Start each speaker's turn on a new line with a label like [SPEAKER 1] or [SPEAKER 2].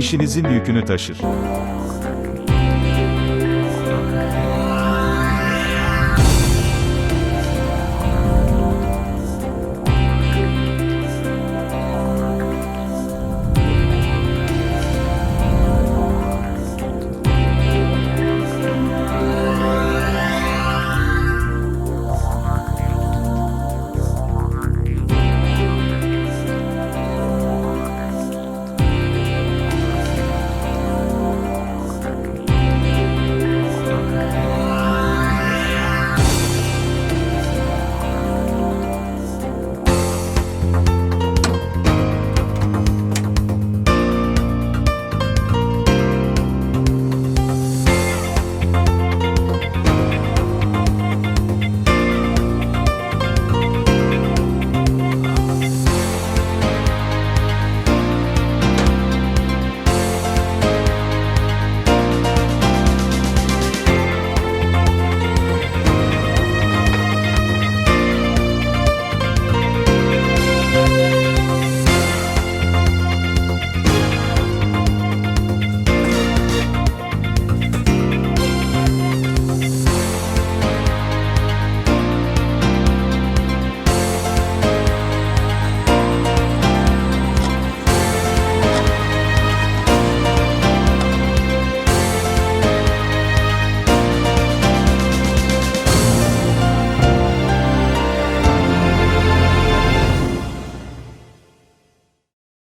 [SPEAKER 1] işinizin yükünü taşır.